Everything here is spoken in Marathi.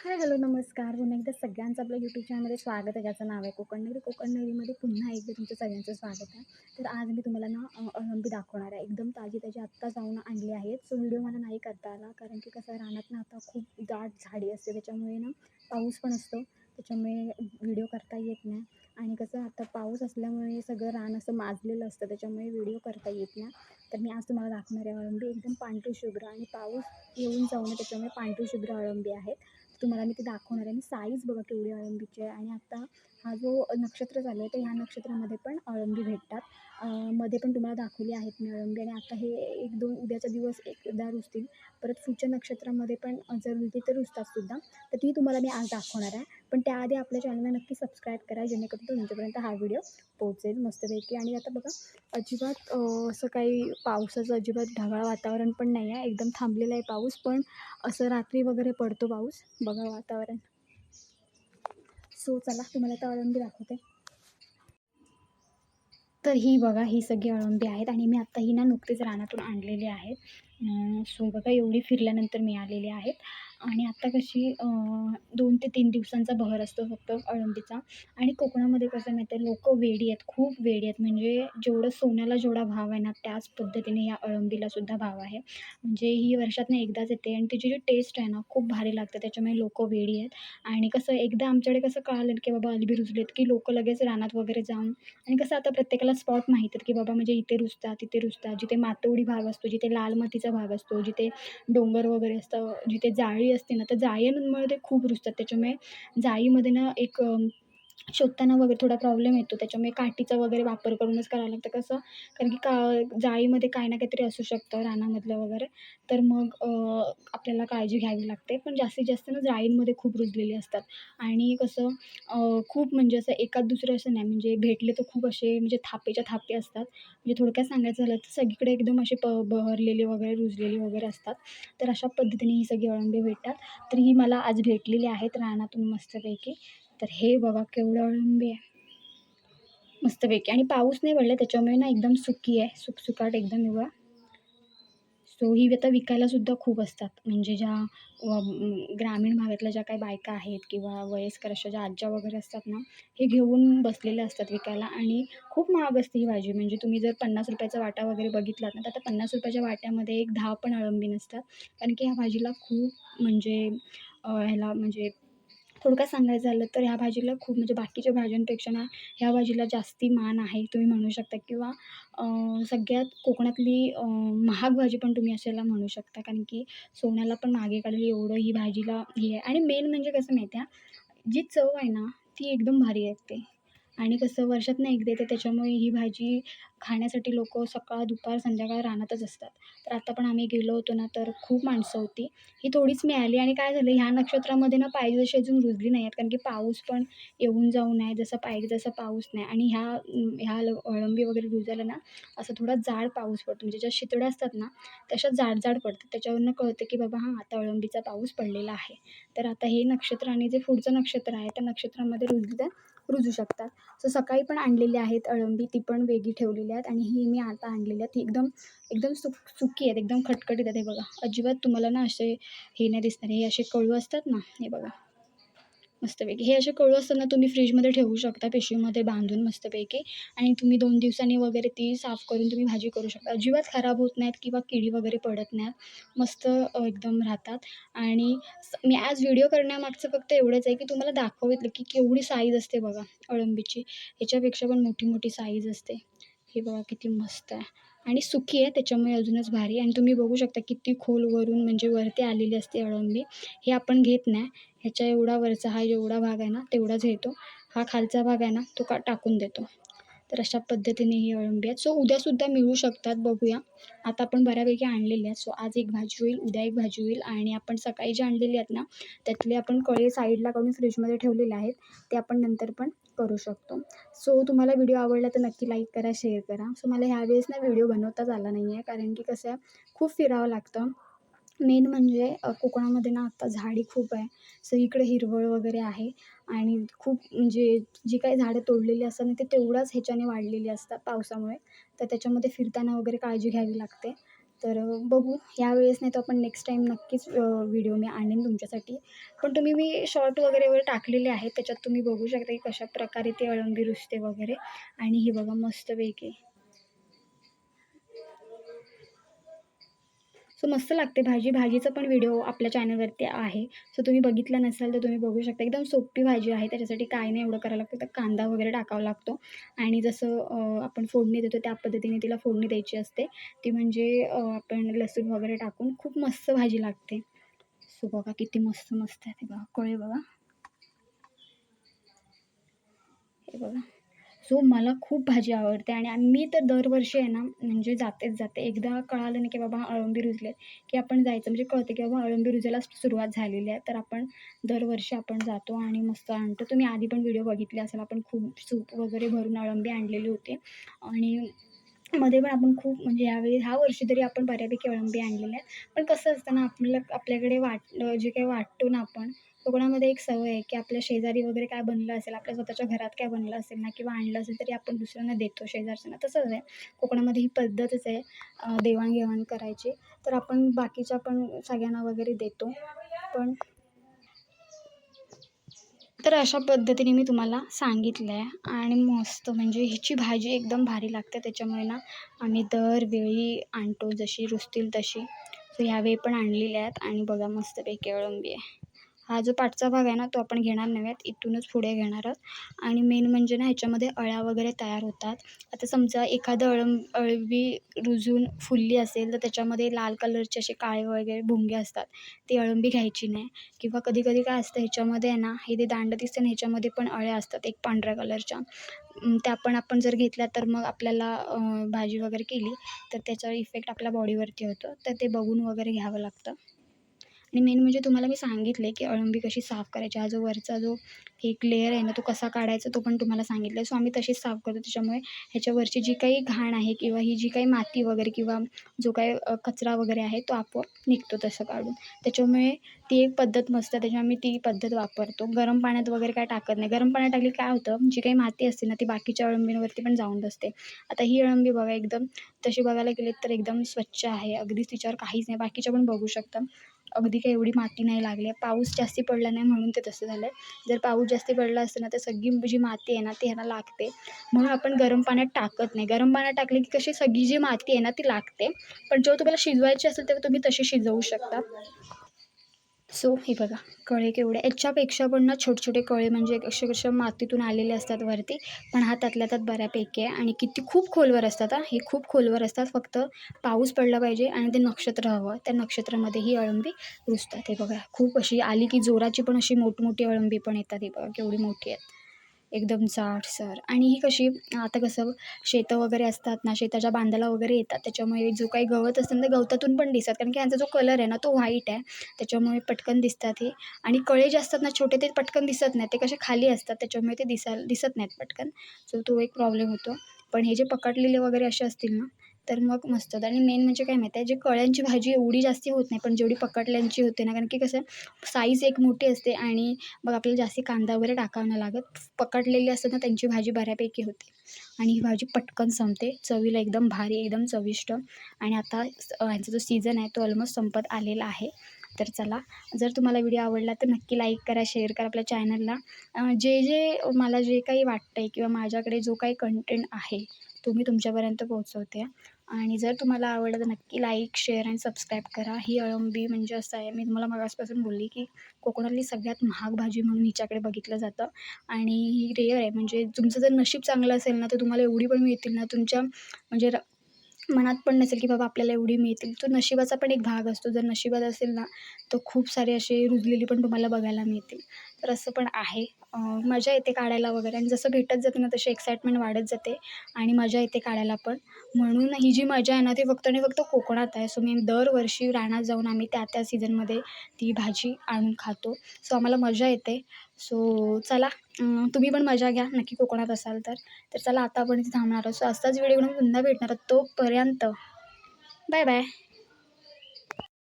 हाय हॅलो नमस्कार. पुन्हा एकदा सगळ्यांचं आपल्या यूट्यूब चॅनलमध्ये स्वागत आहे. ज्याचं नाव आहे कोकण नगरी. कोकण नगरीमध्ये पुन्हा एकदा तुमचं सगळ्यांचं स्वागत आहे. तर आज मी तुम्हाला ना अळंबी दाखवणार आहे. एकदम ताजी ताजी आत्ता जाऊन आणली आहेत. सो व्हिडिओ मला नाही करता आला कारण की कसं रानात ना आता खूप दाट झाडी असते. त्याच्यामुळे ना पाऊस पण असतो. त्याच्यामुळे व्हिडिओ करता येत नाही. आणि कसं आता पाऊस असल्यामुळे सगळं रान असं माजलेलं असतं. त्याच्यामुळे व्हिडिओ करता येत नाही. तर मी आज तुम्हाला दाखवणार आहे अळंबी एकदम पांढरी शुभ्र आणि पाऊस येऊन जाऊन त्याच्यामुळे पांढरी शुभ्र अळंबी आहेत. तुम्हाला मी ते दाखवणार आहे. आणि साईज बघा केवढी अळंबीची आहे. आणि आता हा जो नक्षत्र चालू आहे तर ह्या नक्षत्रामध्ये पण अळंबी भेटतात. मध्ये पण तुम्हाला दाखवली आहेत मी अळंबी आणि आता हे एक दोन उद्याचा दिवस एकदा रुजतील परत पुढच्या नक्षत्रामध्ये पण जर रुजली तर रुजतात सुद्धा. तर ती तुम्हाला मी आज दाखवणार आहे. पण त्याआधी आपल्या चॅनलला नक्की सबस्क्राईब करा जेणेकरून तुमच्यापर्यंत हा व्हिडिओ पोहोचेल मस्तपैकी. आणि आता बघा अजिबात असं काही पावसाचं अजिबात ढगाळ वातावरण पण नाही आहे एकदम थांबलेला आहे पाऊस पण असं रात्री वगैरे पडतो पाऊस. बघा वातावरण. सो चला तुम्हाला तर अळंबी दाखवते. तर ही बघा ही सगळी अळंबी आहेत आणि मी आत्ता ही ना नुकतीच रानातून आणलेली आहेत. सो बघा एवढी फिरल्यानंतर मी आहेत. आणि आत्ता कशी दोन ते तीन दिवसांचा बहर असतो फक्त अळंबीचा. आणि कोकणामध्ये कसं माहिती आहे लोक वेडी आहेत खूप वेडी आहेत. म्हणजे जेवढं सोन्याला जेवढा भाव आहे ना त्याच पद्धतीने या अळंबीलासुद्धा भाव आहे. म्हणजे ही वर्षातनं एकदाच येते आणि तिची जी टेस्ट आहे ना खूप भारी लागते. त्याच्यामुळे लोक वेडी आहेत. आणि कसं एकदा आमच्याकडे कसं कळालं की बाबा अळंबी रुजलेत की लोकं लगेच रानात वगैरे जाऊन आणि कसं आता प्रत्येकाला स्पॉट माहीत आहेत की बाबा म्हणजे इथे रुजतात तिथे रुजतात. जिथे मातोडी भाग असतो जिथे लाल मातीचा भाग असतो जिथे डोंगर वगैरे असतं जिथे जाळी असते ना तर जाळी जाळीमुळे ते खूप रुजतात. त्याच्यामुळे जाळीमध्ये ना एक शोधताना वगैरे थोडा प्रॉब्लेम येतो. त्याच्यामुळे काठीचा वगैरे वापर करूनच करावं लागतं कसं? कारण की का जाळीमध्ये काही ना काहीतरी असू शकतं रानामधलं वगैरे. तर मग आपल्याला काळजी घ्यावी लागते. पण जास्तीत जास्त ना जाळींमध्ये खूप रुजलेली असतात. आणि कसं खूप म्हणजे असं एकाच दुसरं असं नाही. म्हणजे भेटले तर खूप असे म्हणजे थापेच्या थापे असतात. म्हणजे थोडक्यात सांगायचं झालं तर सगळीकडे एकदम असे प बहरलेले वगैरे रुजलेले वगैरे असतात. तर अशा पद्धतीने ही सगळी अळंबे भेटतात. तर ही मला आज भेटलेली आहेत रानातून मस्तपैकी. तर हे बघा केवढं अळंबी आहे. मस्तपैकी. आणि पाऊस नाही पडला त्याच्यामुळे ना एकदम सुकी आहे. सुकसुकाट एकदम एवढा. सो ही आता विकायलासुद्धा खूप असतात. म्हणजे ज्या व ग्रामीण भागातल्या ज्या काही बायका आहेत किंवा वयस्कर अशा ज्या आज्या वगैरे असतात ना हे घेऊन बसलेले असतात विकायला. आणि खूप महाग असते ही भाजी. म्हणजे तुम्ही जर पन्नास रुपयाचा वाटा वगैरे बघितलात ना तर आता पन्नास रुपयाच्या वाट्यामध्ये एक दहा पण अळंबी नसतात कारण की ह्या भाजीला खूप म्हणजे ह्याला म्हणजे थोडक्यात सांगायचं झालं तर ह्या भाजीला खूप म्हणजे बाकीच्या भाज्यांपेक्षा ना ह्या भाजीला जास्ती मान आहे तुम्ही म्हणू शकता. किंवा सगळ्यात कोकणातली महाग भाजी पण तुम्ही अशाला म्हणू शकता. कारण की सोन्याला पण मागे काढली एवढं ही भाजीला हे आहे. आणि मेन म्हणजे कसं माहिती आहे जी चव आहे ना ती एकदम भारी असते आणि कसं वर्षातनं एकदा येते त्याच्यामुळे ही भाजी खाण्यासाठी लोक सकाळ दुपार संध्याकाळ रानातच असतात. तर आता पण आम्ही गेलो होतो ना तर खूप माणसं होती. ही थोडीच मिळाली आणि काय झालं ह्या नक्षत्रामध्ये ना पाहिजे जशी अजून रुजली नाही आहेत कारण की पाऊस पण येऊन जाऊ नये जसं पाहिजे तसा पाऊस नाही. आणि ह्या ह्या ल- अळंबी वगैरे रुजायला ना असं थोडा जाड पाऊस पडतो. म्हणजे ज्या शितड्या असतात ना तशा जाड जाड पडतात. त्याच्यावरनं कळतं की बाबा हां आता अळंबीचा पाऊस पडलेला आहे. तर आता हे नक्षत्र आणि जे पुढचं नक्षत्र आहे त्या नक्षत्रामध्ये रुजली तर रुजू शकतात. सो सकाळी पण आणलेली आहेत अळंबी ती पण वेगळी ठेवलेली आहेत आणि ही मी आता आणलेली आहेत. ती एकदम एकदम सुक सुकी आहेत एकदम खटखटीत आहेत. हे बघा अजिबात तुम्हाला ना असे हे नाही दिसणार. हे असे कळू असतात ना? हे बघा. मस्तपैकी. हे असे कळू असताना तुम्ही फ्रीजमध्ये ठेवू शकता पिशवीमध्ये बांधून मस्तपैकी. आणि तुम्ही दोन दिवसांनी वगैरे ती साफ करून तुम्ही भाजी करू शकता. अजिबात खराब होत नाहीत किंवा किडी वगैरे पडत नाहीत. मस्त एकदम राहतात. आणि मी आज व्हिडिओ करण्यामागचं फक्त एवढंच आहे की तुम्हाला दाखवितलं की केवढी साईज असते बघा अळंबीची. ह्याच्यापेक्षा पण मोठी मोठी साईज असते. हे बघा किती मस्त आहे. आणि सुकी आहे त्याच्यामुळे अजूनच भारी आणि तुम्ही बघू शकता किती खोलवरून म्हणजे वरती आलेली असते अळंबी हे आपण घेत नाही. ह्याच्या एवढा वरचा हा जेवढा भाग आहे ना तेवढाच घेतो हा खालचा भाग आहे ना तो का टाकून देतो. तर अशा पद्धतीने ही अळंबी आहेत. सो उद्यासुद्धा मिळू शकतात बघूया. आता आपण बऱ्यापैकी आणलेले आहेत. सो आज एक भाजी होईल उद्या एक भाजी होईल आणि आपण सकाळी जी आणलेली आहेत ना त्यातले आपण कळे साईडला काढून फ्रीजमध्ये ठेवलेले आहेत. ते आपण नंतर पण करू शकतो. सो तुम्हाला व्हिडिओ आवडला तर नक्की लाईक करा शेअर करा. सो मला ह्यावेळेस ना व्हिडिओ बनवताच आला नाही आहे कारण की कसं आहे खूप फिरावं लागतं. मेन म्हणजे कोकणामध्ये ना आत्ता झाडी खूप आहे. सगळीकडे हिरवळ वगैरे आहे. आणि खूप म्हणजे जी काही झाडं तोडलेली असतात ना ते तेवढ्याच ह्याच्याने वाढलेली असतात पावसामुळे. तर त्याच्यामध्ये फिरताना वगैरे काळजी घ्यावी लागते. तर बघू. यावेळेस नाही तर आपण नेक्स्ट टाईम नक्कीच व्हिडिओ मी आणेन तुमच्यासाठी. पण तुम्ही मी शॉर्ट वगैरे वगैरे टाकलेले आहेत. त्याच्यात तुम्ही बघू शकता की कशा प्रकारे ते अळंबी रुजते वगैरे. आणि हे बघा मस्तपैकी सो मस्त लागते. भाजी भाजीचा पण व्हिडिओ आपल्या चॅनलवरती आहे. सो तुम्ही बघितला नसाल तर तुम्ही बघू शकता. एकदम सोपी भाजी आहे. त्याच्यासाठी काय नाही एवढं करायला लागतं तर कांदा वगैरे टाकावा लागतो. आणि जसं आपण फोडणी देतो त्या पद्धतीने तिला फोडणी द्यायची असते. ती म्हणजे आपण लसूण वगैरे टाकून खूप मस्त भाजी लागते. सो बघा किती मस्त मस्त आहे ते बघा. कळे बघा. हे बघा. सो मला खूप भाजी आवडते आणि मी तर दरवर्षी आहे ना म्हणजे जातेच जाते. एकदा कळालं नाही की बाबा अळंबी रुजले की आपण जायचं म्हणजे कळते की बाबा अळंबी रुजायला सुरुवात झालेली आहे. तर आपण दरवर्षी आपण जातो आणि मस्त आणतो. तुम्ही आधी पण व्हिडिओ बघितले असेल आपण खूप सूप वगैरे भरून अळंबी आणलेली होती. आणि मध्ये पण आपण खूप म्हणजे यावेळी ह्या वर्षी तरी आपण बऱ्यापैकी अळंबी आणलेल्या आहेत. पण कसं असतं ना आपलं आपल्याकडे वाट जे काही वाटतो ना आपण कोकणामध्ये एक सवय आहे की आपल्या शेजारी वगैरे काय बनलं असेल आपल्या स्वतःच्या घरात काय बनलं असेल ना किंवा आणलं असेल तरी आपण दुसऱ्यांना देतो शेजारच्यांना. तसंच आहे. कोकणामध्ये ही पद्धतच आहे देवाणघेवाण करायची. तर आपण बाकीच्या पण सगळ्यांना वगैरे देतो. पण तर अशा पद्धतीने मी तुम्हाला सांगितलं आहे. आणि मस्त म्हणजे हिची भाजी एकदम भारी लागते. त्याच्यामुळे ना आम्ही दरवेळी आणतो जशी रुजतील तशी. सो ह्यावेळी पण आणलेल्या आहेत. आणि बघा मस्तपैकी अळंबी आहे. हा जो पाठचा भाग आहे ना तो आपण घेणार नाही आहेत इथूनच पुढे घेणार आहोत. आणि मेन म्हणजे ना ह्याच्यामध्ये अळ्या वगैरे तयार होतात. आता समजा एखादं अळं अळवी रुजून फुलली असेल तर त्याच्यामध्ये लाल कलरचे असे काळे वगैरे भुंगे असतात. ती अळंबी घ्यायची नाही. किंवा कधी कधी काय असतं ह्याच्यामध्ये आहे ना हे जे दांड दिसतं ना ह्याच्यामध्ये पण अळ्या असतात एक पांढऱ्या कलरच्या. त्या पण आपण जर घेतल्या तर मग आपल्याला भाजी वगैरे केली तर त्याचा इफेक्ट आपल्या बॉडीवरती होतो. तर ते बघून वगैरे घ्यावं लागतं. आणि मेन म्हणजे तुम्हाला मी सांगितले की अळंबी कशी साफ करायची हा जो वरचा जो एक लेअर आहे ना तो कसा काढायचा तो पण तुम्हाला सांगितलं आहे सो आम्ही तशीच साफ करतो. त्याच्यामुळे ह्याच्यावरची जी काही घाण आहे किंवा ही जी काही माती वगैरे किंवा जो काही कचरा वगैरे आहे तो आपोआप निघतो तसं काढून. त्याच्यामुळे ती एक पद्धत मस्त त्याच्यामुळे आम्ही ती पद्धत वापरतो. गरम पाण्यात वगैरे काय टाकत नाही. गरम पाण्यात टाकली काय होतं जी काही माती असते ना ती बाकीच्या अळंबींवरती पण जाऊन बसते. आता ही अळंबी बघा एकदम तशी बघायला गेली तर एकदम स्वच्छ आहे. अगदीच तिच्यावर काहीच नाही. बाकीच्या पण बघू शकता. अगदी काही एवढी माती नाही लागली आहे. पाऊस जास्ती पडला नाही म्हणून ते तसं झालं आहे जर पाऊस जास्ती पडला असतं ना तर सगळी जी माती आहे ना ती ह्याला लागते. म्हणून आपण गरम पाण्यात टाकत नाही. गरम पाण्यात टाकली की कशी सगळी जी माती आहे ना ती लागते. पण जेव्हा तुम्हाला शिजवायची असेल तेव्हा तुम्ही तशी शिजवू शकता. सो हे बघा कळे केवढे. याच्यापेक्षा पण ना छोटे छोटे कळे म्हणजे असे मातीतून आलेले असतात वरती पण हा त्यातल्या त्यात बऱ्यापैकी आहे आणि किती खूप खोलवर असतात हा. हे खूप खोलवर असतात फक्त पाऊस पडला पाहिजे आणि ते नक्षत्र हवं. त्या नक्षत्रामध्ये ही अळंबी रुजतात. हे बघा खूप अशी आली की जोराची पण अशी मोठमोठी अळंबी पण येतात. हे बघा केवढी मोठी आहेत. एकदम जाडसर आणि ही कशी आता कसं शेतं वगैरे असतात ना शेताच्या बांधाला वगैरे येतात त्याच्यामुळे जो काही गवत असतं ना ते गवतातून पण दिसतात. कारण की यांचा जो कलर आहे ना तो व्हाईट आहे. त्याच्यामुळे पटकन दिसतात हे. आणि कळे जे असतात ना छोटे ते पटकन दिसत नाहीत. ते कसे खाली असतात त्याच्यामुळे ते दिसायला दिसत नाहीत पटकन. सो तो एक प्रॉब्लेम होतो. पण हे जे पकडलेले वगैरे असे असतील ना तर मग मस्त आणि मेन म्हणजे काय माहिती आहे जे कळ्यांची भाजी एवढी जास्ती होत नाही पण जेवढी पकडल्यांची होते ना कारण की कसं साईज एक मोठी असते आणि मग आपल्याला जास्ती कांदा वगैरे टाकावा नाही लागत. पकडलेली असतात ना त्यांची भाजी बऱ्यापैकी होते. आणि ही भाजी पटकन संपते. चवीला एकदम भारी एकदम चविष्ट. आणि आता स- जो सीझन आहे तो ऑलमोस्ट संपत आलेला आहे. तर चला जर तुम्हाला व्हिडिओ आवडला तर नक्की लाईक करा शेअर करा आपल्या चॅनलला जे जे मला जे काही वाटतं आहे किंवा माझ्याकडे जो काही कंटेंट आहे तो मी तुमच्यापर्यंत पोहोचवते. आणि जर तुम्हाला आवडलं तर नक्की लाईक शेअर अँड सबस्क्राईब करा. ही अळंबी म्हणजे असं आहे मी तुम्हाला मगासपासून बोलली की कोकणातली सगळ्यात महाग भाजी म्हणून हिच्याकडे बघितलं जातं. आणि ही रेअर आहे म्हणजे तुमचं जर नशीब चांगलं असेल ना तर तुम्हाला एवढी पण मिळतील ना तुमच्या म्हणजे र- मनात पण नसेल की बाबा आपल्याला एवढी मिळतील. तो नशिबाचा पण एक भाग असतो. जर नशिबात असेल ना तर खूप सारे असे रुजलेली पण तुम्हाला बघायला मिळतील. तर असं पण आहे. मजा येते काढायला वगैरे आणि जसं भेटत जाते ना तशी एक्साइटमेंट वाढत जाते आणि मजा येते काढायला पण. म्हणून ही जी मजा आहे ना ती फक्त आणि फक्त कोकणात आहे. सो मी दरवर्षी रानात जाऊन आम्ही त्या त्या सीझनमध्ये ती भाजी आणून खातो. सो आम्हाला मजा येते. सो चला तुम्ही पण मजा घ्या. नक्की कोकणात असाल तर. तर चला आता आपण इथे थांबणार आहोत. सो असाच व्हिडिओ पुन्हा भेटणार आहोत तोपर्यंत. Bye bye.